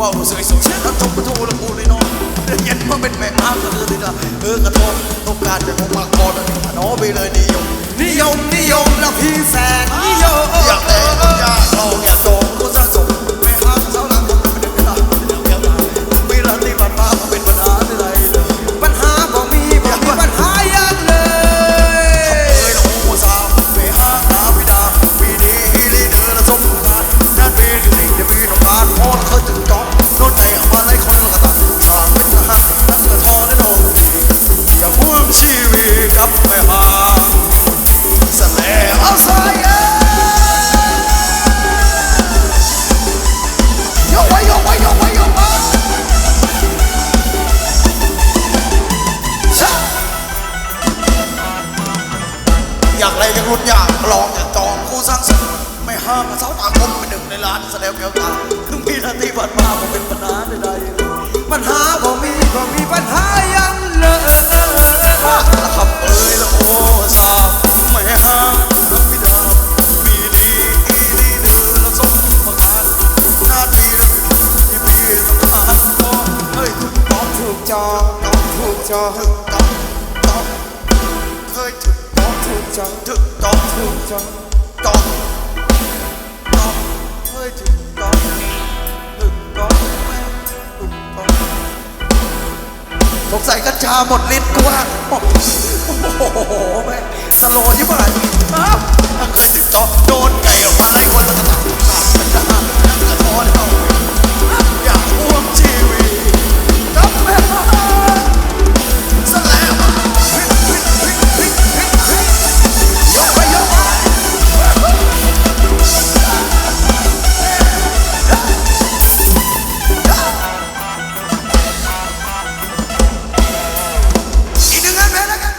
ว้าวสวยสวยแล้วทบประตูแล้วกูเลยน้องเรียนมาเป็นแม่อ้างกันเลยนะเออกระทบต้องการจะคงมากพอนะน้อไปเลยนิยมนิยมนิยมแล้วพี่แส รุนอยากลองอยากจองกูสร้างสรรค์ไม่ห้ามสาวต่างคมเป็นหนึ่งในล้านแสดงแก้วตาถึงพี่นาทีผ่านมาผมเป็นปัญหาใดๆปัญหาบ่มีบ่มีปัญหายังเลยละขับเอ้ยละโอ้สาวไม่ห้ามทำไม่ได้ปีดีอีดีเดินละสมประการหน้าที่ที่พี่ต้องการขอเฮ้ยถูกต้องถูกจองต้องถูกจอง จังถึกต้องถึกจังต้องต้องเฮ้ยถึกต้องถึกต้องแม่ถึกต้องสงสัยกัญชาหมดลิ้นกูว่าโอ้โหแม่งสโลว์ยิ่งไปอ้าวเคยติดต่อโดนไก่ออกมาไล่คนละ